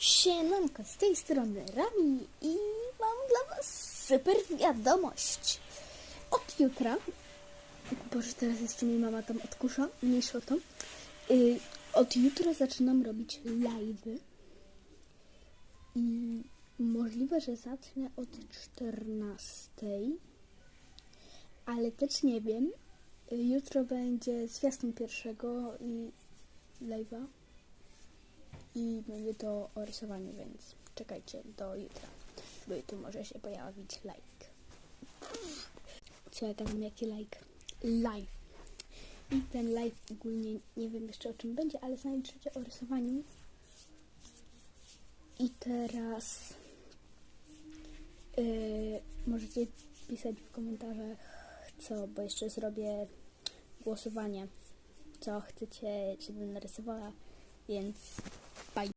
Siemanko, z tej strony Rami i mam dla was super wiadomość. Od jutra, boże teraz jeszcze mi mama tam odkusza, mniejsza o to, yy, od jutra zaczynam robić live'y i możliwe, że zacznę od 14, ale też nie wiem. Y, Jutro będzie zwiastun pierwszego i live'a i będzie to o rysowaniu, więc czekajcie do jutra, bo tu może się pojawić like. Co ja gadam, jaki like? Live. I ten live ogólnie nie wiem jeszcze o czym będzie, ale znajdziecie o rysowaniu. I teraz yy, możecie pisać w komentarzach co, bo jeszcze zrobię głosowanie, co chcecie, żebym narysowała, więc bye.